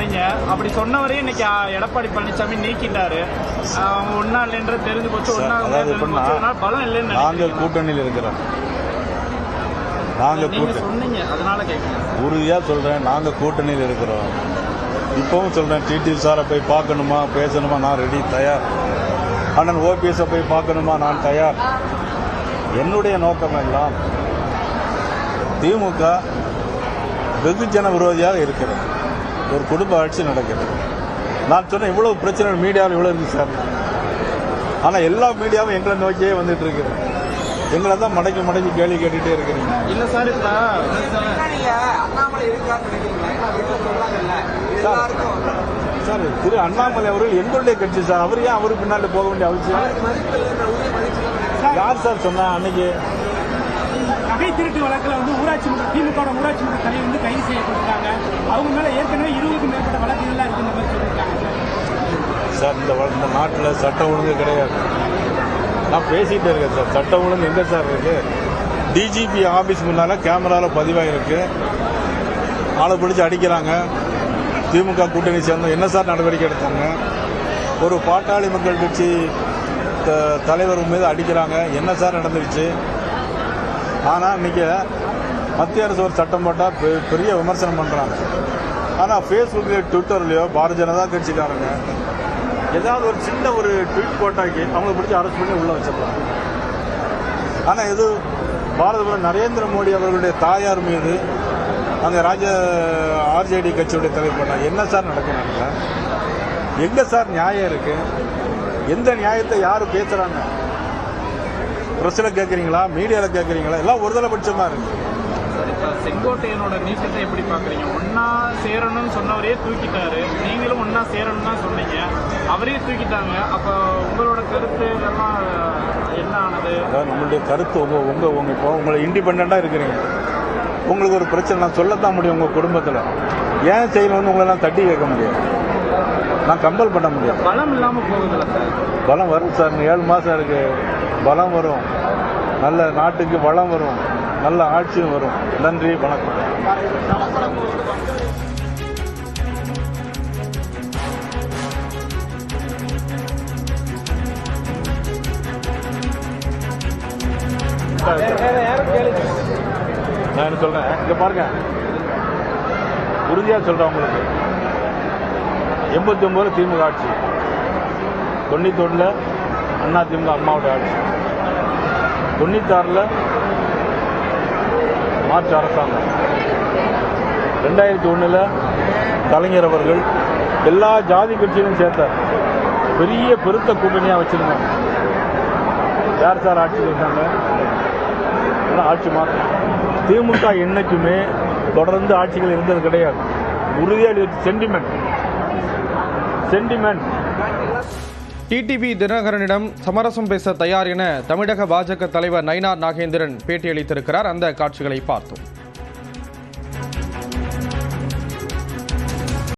சொன்னவரையும் இன்னைக்கு ஆ, எடப்பாடி பழனிசாமி நீக்கிட்டாரு. ஒன்னா இல்லைன்றது தெரிஞ்சு போச்சு. ஒன்னா பலம் இல்லைன்னு நாங்கள்? கூட்டணியில் இருக்கிறோம். நாங்கள் நீங்க கூட்ட சொன்னீங்க. அதனால கேட்குறேன் உறுதியாக சொல்கிறேன் நாங்கள் கூட்டணியில் இருக்கிறோம். இப்பவும் சொல்கிறேன் டிடி சாரை போய் பார்க்கணுமா பேசணுமா நான் ரெடி தயார். அண்ணன் ஓபிஎஸை போய் பார்க்கணுமா நான் தயார். என்னுடைய நோக்கம் எல்லாம் திமுக வெகுஜன விரோதியாக இருக்கிறது. ஒரு குடும்ப ஆட்சி நடக்கிறது நான் சொன்னேன் இவ்வளவு பிரச்சனை மீடியாவில் இவ்வளோ இருக்கு சார். ஆனால் எல்லா மீடியாவும் எங்களை நோக்கியே வந்துட்டு இருக்குது எங்களை தான் மடக்கி மடக்கி கேள்வி கேட்டுட்டே இருக்கிறீங்க. இல்ல சார் எல்லாருக்கும். சார் திரு அண்ணாமலை அவர்கள் எங்களுடைய கட்சி சார். அவர் ஏன் அவருக்கு பின்னாடி போக வேண்டிய அவசியம்? யார் சார் சொன்னா அன்னைக்கு? நகை திருட்டு வழக்குல வந்து ஊராட்சி மன்ற திமுக ஊராட்சி மன்ற தலைவர் வந்து கைது செய்யப்பட்டிருக்காங்க அவங்க மேல ஏற்கனவே இருபதுக்கும் மேற்பட்ட வழக்குகள்லாம் மாதிரி சொல்லியிருக்காங்க சார். இந்த இந்த நாட்டில் சட்டம் ஒழுங்கு கிடையாது. நான் பேசிட்டே இருக்கேன் சார். சட்டம் ஒழுங்கு எங்க சார் இருக்கு? டிஜிபி ஆபீஸ் முன்னால கேமரால பதிவாயிருக்கு. ஆளை பிடிச்சி அடிக்கிறாங்க. திமுக கூட்டணி சேர்ந்த என்ன சார் நடவடிக்கை எடுத்தாங்க? ஒரு பாட்டாளி மக்கள் கட்சி த- தலைவர் மீது அடிக்கிறாங்க. என்ன சார் நடந்துருச்சு? ஆனால் இன்னைக்கு மத்திய அரசு ஒரு சட்டம் போட்டால் பெ- பெரிய விமர்சனம் பண்ணுறாங்க ஆனால் ஃபேஸ்புக்லேயோ ட்விட்டர்லையோ பாரதிய ஜனதா கட்சிக்காரங்க ஏதாவது ஒரு சின்ன ஒரு ட்வீட் போட்டாக்கி அவங்கள பிடிச்சி அரெஸ்ட் பண்ணி உள்ள வச்சிடலாம். ஆனால் இது பாரத நரேந்திர மோடி அவர்களுடைய தாயார் மீது அந்த ராஜ ஆர்ஜேடி கட்சியுடைய தலைவர் பண்ணாங்க என்ன சார் நடக்கிறாங்க எங்க சார் நியாயம் இருக்கு? எந்த நியாயத்தை யாரு பேசுறாங்க? பிரச்சனை கேட்குறீங்களா மீடியாவில் கேட்குறீங்களா எல்லாம் ஒருதலைபட்சமா இருக்கு. செங்கோட்டையனோட நீக்கத்தை எப்படி பாக்குறீங்க ஒன்னா சேரணும்னு சொன்னவரையே தூக்கிட்டாரு. நீங்களும் ஒன்னா சேரணும் தான் சொன்னீங்க. அவரையே தூக்கிட்டாங்க. அப்ப உங்களோட கருத்து இதெல்லாம் என்ன ஆனது? அதாவது நம்மளுடைய கருத்து உங்க உங்க உங்க இப்போ உங்களை இண்டிபெண்டா இருக்கிறீங்க. உங்களுக்கு ஒரு பிரச்சனை நான் சொல்லத்தான் முடியும் உங்க குடும்பத்தில். ஏன் செய்யணும்னு உங்களை நான் தட்டி கேட்க முடியாது. நான் கம்பல் பண்ண முடியாது. பலம் இல்லாம போகுதுல்ல சார்? பலம் வரும் சார். ஏழு மாசம் இருக்கு. பலம் வரும். நல்ல நாட்டுக்கு வளம் வரும். நல்ல ஆட்சியும் வரும். நன்றி வணக்கம். நான் என்ன சொல்றேன்? இங்க பாருங்க. உறுதியா சொல்றேன் உங்களுக்கு. எண்பத்தி ஒன்பது திமுக ஆட்சி. தொண்ணூத்தொன்னுல அண்ணா திமுக அம்மாவோட ஆட்சி. தொண்ணூத்தாறில் மார்ச் அரசாங்கம். ரெண்டாயிரத்தி ஒன்றில் கலைஞர் அவர்கள் எல்லா ஜாதி கட்சியிலும் சேர்த்தார் பெரிய பெருத்த கூட்டணியாக வச்சிருந்தாங்க. யார் சார் ஆட்சி வந்தாங்க எல்லாம் ஆட்சி மாற்றம். திமுக என்னைக்குமே தொடர்ந்து ஆட்சிகள் இருந்தது கிடையாது. உறுதியாக சென்டிமெண்ட் சென்டிமெண்ட் டிடிவி தினகரனிடம் சமரசம் பேச தயார் என தமிழக பாஜக தலைவர் நயினார் நாகேந்திரன் பேட்டியளித்திருக்கிறார். அந்த காட்சிகளை பார்த்தோம்.